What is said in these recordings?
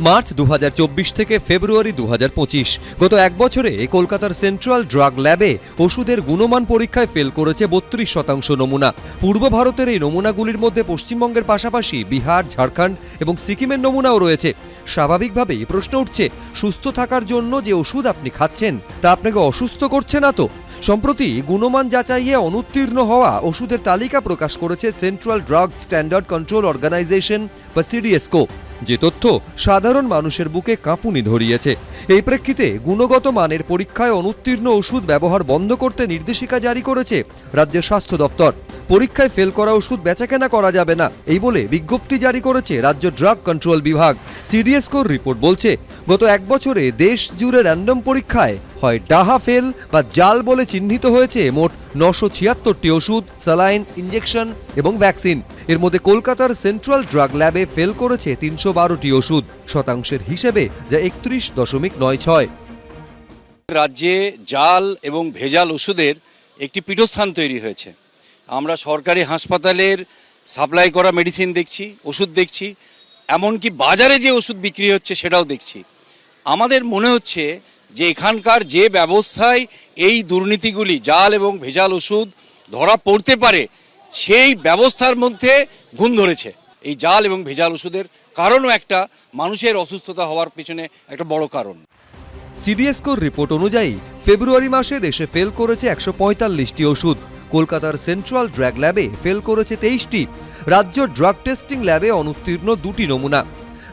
March দু হাজার চব্বিশ থেকে ফেব্রুয়ারি দু হাজার পঁচিশ। গত এক বছরে কলকাতার সেন্ট্রাল ড্রাগ ল্যাবে ওষুধের গুণমান পরীক্ষায় ফেল করেছে বত্রিশ শতাংশ নমুনা। পূর্ব ভারতের এই নমুনাগুলির মধ্যে পশ্চিমবঙ্গের পাশাপাশি বিহার, ঝাড়খণ্ড এবং সিকিমের নমুনাও রয়েছে। স্বাভাবিকভাবেই প্রশ্ন উঠছে, সুস্থ থাকার জন্য যে ওষুধ আপনি খাচ্ছেন, তা আপনাকে অসুস্থ করছে না তো? সম্প্রতি গুণমান যাচাইয়ে অনুত্তীর্ণ হওয়া ওষুধের তালিকা প্রকাশ করেছে Central Drug Standard Control Organisation বা সিডিএসকো। যে তথ্য সাধারণ মানুষের বুকে কাঁপুনি ধরিয়েছে। এই প্রেক্ষিতে গুণগত মানের পরীক্ষায় অনুত্তীর্ণ ওষুধ ব্যবহার বন্ধ করতে নির্দেশিকা জারি করেছে রাজ্যের স্বাস্থ্য দপ্তর। পরীক্ষায় ফেল করা ওষুধ বেচাকেনা করা যাবে না, এই বলে বিজ্ঞপ্তি জারি করেছে রাজ্য ড্রাগ কন্ট্রোল বিভাগ। সিডিএসকোর রিপোর্ট বলছে, গত এক বছরে দেশ জুড়ে র্যান্ডম পরীক্ষায় হয় ডাহা ফেল বা জাল বলে চিহ্নিত হয়েছে মোট নশো ছিয়াত্তরটি ওষুধ স্যালাইন ইঞ্জেকশন এবং ভ্যাকসিন এর মধ্যে কলকাতার সেন্ট্রাল ড্রাগ ল্যাবে ফেল করেছে তিনশো বারোটি ওষুধ, শতাংশের হিসেবে যা একত্রিশ দশমিক নয় ছয়। রাজ্যে জাল এবং ভেজাল ওষুধের একটি পীঠস্থান তৈরি হয়েছে। আমরা সরকারি হাসপাতালের সাপ্লাই করা মেডিসিন দেখছি, ওষুধ দেখছি, এমনকি বাজারে যে ওষুধ বিক্রি হচ্ছে সেটাও দেখছি। আমাদের মনে হচ্ছে যে এখানকার যে ব্যবস্থায় এই দুর্নীতিগুলি, জাল এবং ভেজাল ওষুধ ধরা পড়তে পারে, সেই ব্যবস্থার মধ্যে গুণ ধরেছে। এই জাল এবং ভেজাল ওষুধের কারণও একটা, মানুষের অসুস্থতা হওয়ার পিছনে একটা বড় কারণ। সিডিএসকোর রিপোর্ট অনুযায়ী, ফেব্রুয়ারি মাসে দেশে ফেল করেছে একশো পঁয়তাল্লিশটি ওষুধ। কলকাতার সেন্ট্রাল ড্রাগ ল্যাবে ফেল করেছে তেইশটি। রাজ্য ড্রাগ টেস্টিং ল্যাবে অনুত্তীর্ণ দুটি নমুনা।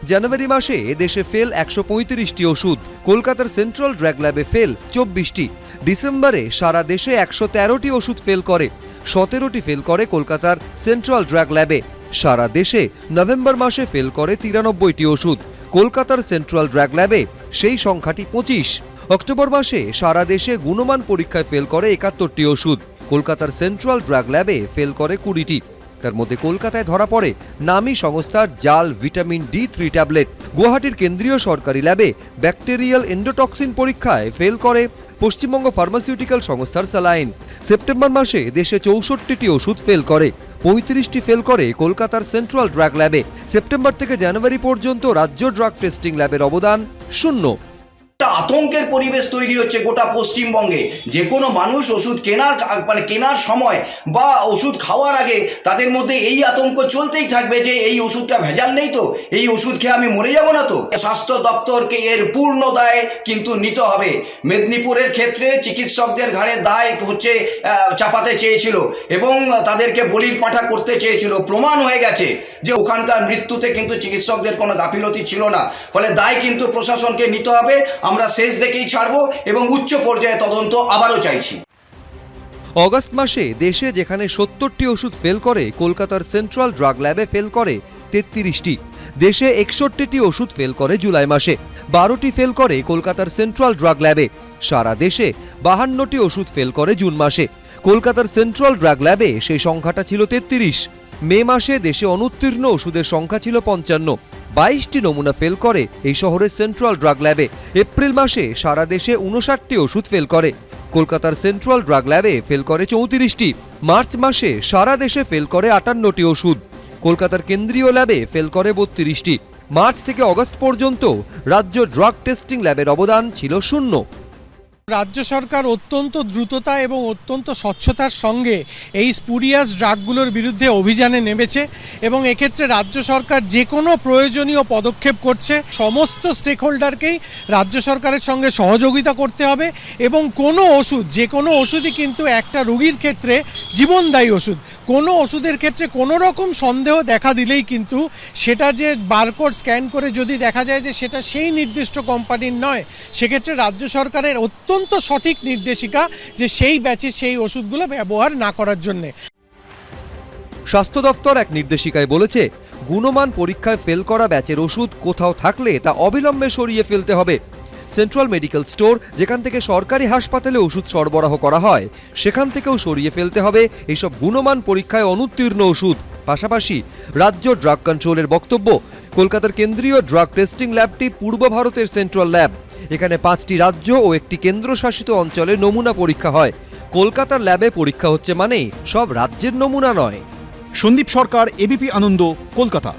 জানুয়ারি মাসে দেশে ফেল একশো পঁয়ত্রিশটি ওষুধ। কলকাতার সেন্ট্রাল ড্রাগ ল্যাবে ফেল চব্বিশটি। ডিসেম্বরে সারা দেশে একশো তেরোটি ওষুধ ফেল করে। সতেরোটি ফেল করে কলকাতার সেন্ট্রাল ড্রাগ ল্যাবে। সারা দেশে নভেম্বর মাসে ফেল করে তিরানব্বইটি ওষুধ। কলকাতার সেন্ট্রাল ড্রাগ ল্যাবে সেই সংখ্যাটি পঁচিশ। অক্টোবর মাসে সারা দেশে গুণমান পরীক্ষায় ফেল করে একাত্তরটি ওষুধ। কলকাতার সেন্ট্রাল ড্রাগ ল্যাবে ফেল করে কুড়িটি। তার মধ্যে কলকাতায় ধরা পড়ে নামী সংস্থার জাল ভিটামিন ডি থ্রি ট্যাবলেট। গুয়াহাটির কেন্দ্রীয় সরকারি ল্যাবে ব্যাকটেরিয়াল এন্ডোটক্সিন পরীক্ষায় ফেল করে পশ্চিমবঙ্গ ফার্মাসিউটিক্যাল সংস্থার স্যালাইন। সেপ্টেম্বর মাসে দেশে চৌষট্টিটি ওষুধ ফেল করে, পঁয়ত্রিশটি ফেল করে কলকাতার সেন্ট্রাল ড্রাগ ল্যাবে। সেপ্টেম্বর থেকে জানুয়ারি পর্যন্ত রাজ্য ড্রাগ টেস্টিং ল্যাবের অবদান শূন্য। আতঙ্কের পরিবেশ তৈরি হচ্ছে গোটা পশ্চিমবঙ্গে। যে কোনো মানুষ ওষুধ কেনার মানে কেনার সময় বা ওষুধ খাওয়ার আগে তাদের মধ্যে এই আতঙ্ক চলতেই থাকবে যে এই ওষুধটা ভেজাল নেই তো, এই ওষুধ খেয়ে আমি মরে যাব না তো। স্বাস্থ্য দপ্তরকে এর পূর্ণ দায় কিন্তু নিতে হবে। মেদিনীপুরের ক্ষেত্রে চিকিৎসকদের ঘাড়ে দায় হচ্ছে চাপাতে চেয়েছিল এবং তাদেরকে বলির পাঠা করতে চেয়েছিল। প্রমাণ হয়ে গেছে। যে ওখানকার মৃত্যুতে কিন্তু চিকিৎসকদের কোনো গাফিলতি ছিল না। ফলে দায় কিন্তু প্রশাসনকে নিতে হবে। আমরা শেষ দেখেই ছাড়বো এবং উচ্চ পর্যায়ে তদন্ত আবারও চাইছি। অগস্ট মাসে দেশে যেখানে সত্তরটি ওষুধ ফেল করে, কলকাতার সেন্ট্রাল ড্রাগ ল্যাবে ফেল করে তেত্রিশটি। দেশে একষট্টিটি ওষুধ ফেল করে জুলাই মাসে। বারোটি ফেল করে কলকাতার সেন্ট্রাল ড্রাগ ল্যাবে সারা দেশে বাহান্নটি ওষুধ ফেল করে জুন মাসে। কলকাতার সেন্ট্রাল ড্রাগ ল্যাবে সেই সংখ্যাটা ছিল তেত্রিশ। মে মাসে দেশে অনুত্তীর্ণ ওষুধের সংখ্যা ছিল পঞ্চান্ন। বাইশটি নমুনা ফেল করে এই শহরের সেন্ট্রাল ড্রাগ ল্যাবে এপ্রিল মাসে সারা দেশে উনষাটটি ওষুধ ফেল করে। কলকাতার সেন্ট্রাল ড্রাগ ল্যাবে ফেল করে চৌত্রিশটি। মার্চ মাসে সারা দেশে ফেল করে আটান্নটি ওষুধ। কলকাতার কেন্দ্রীয় ল্যাবে ফেল করে বত্রিশটি। মার্চ থেকে অগস্ট পর্যন্ত রাজ্য ড্রাগ টেস্টিং ল্যাবের অবদান ছিল শূন্য। রাজ্য সরকার অত্যন্ত দ্রুততা এবং অত্যন্ত স্বচ্ছতার সঙ্গে এই স্পুরিয়াস ড্রাগগুলোর বিরুদ্ধে অভিযানে নেমেছে এবং এক্ষেত্রে রাজ্য সরকার যে কোনো প্রয়োজনীয় পদক্ষেপ করছে। সমস্ত স্টেক হোল্ডারকেই রাজ্য সরকারের সঙ্গে সহযোগিতা করতে হবে এবং কোনো ওষুধ, যে কোনো ওষুধই কিন্তু একটা রুগীর ক্ষেত্রে জীবনদায়ী ওষুধ। কোনো ওষুধের ক্ষেত্রে কোনো রকম সন্দেহ দেখা দিলেই কিন্তু সেটা যে বারকোড স্ক্যান করে যদি দেখা যায় যে সেটা সেই নির্দিষ্ট কোম্পানির নয়, সেক্ষেত্রে রাজ্য সরকারের অত্যন্ত সঠিক নির্দেশিকা যে সেই ব্যাচের সেই ওষুধগুলো ব্যবহার না করার জন্যে। স্বাস্থ্য দফতর এক নির্দেশিকায় বলেছে, গুণমান পরীক্ষায় ফেল করা ব্যাচের ওষুধ কোথাও থাকলে তা অবিলম্বে সরিয়ে ফেলতে হবে। সেন্ট্রাল মেডিকেল স্টোর যেখান থেকে সরকারি হাসপাতালে ওষুধ সরবরাহ করা হয়। সেখান থেকেও সরিয়ে ফেলতে হবে এইসব গুণমান পরীক্ষায় অনুত্তীর্ণ ওষুধ। পাশাপাশি রাজ্য ড্রাগ কন্ট্রোলের বক্তব্য, কলকাতার কেন্দ্রীয় ড্রাগ টেস্টিং ল্যাবটি পূর্ব ভারতের সেন্ট্রাল ল্যাব এখানে পাঁচটি রাজ্য ও একটি কেন্দ্রশাসিত অঞ্চলে নমুনা পরীক্ষা হয়। কলকাতার ল্যাবে পরীক্ষা হচ্ছে মানেই সব রাজ্যের নমুনা নয়। সন্দীপ সরকার এবিপি আনন্দ, কলকাতা।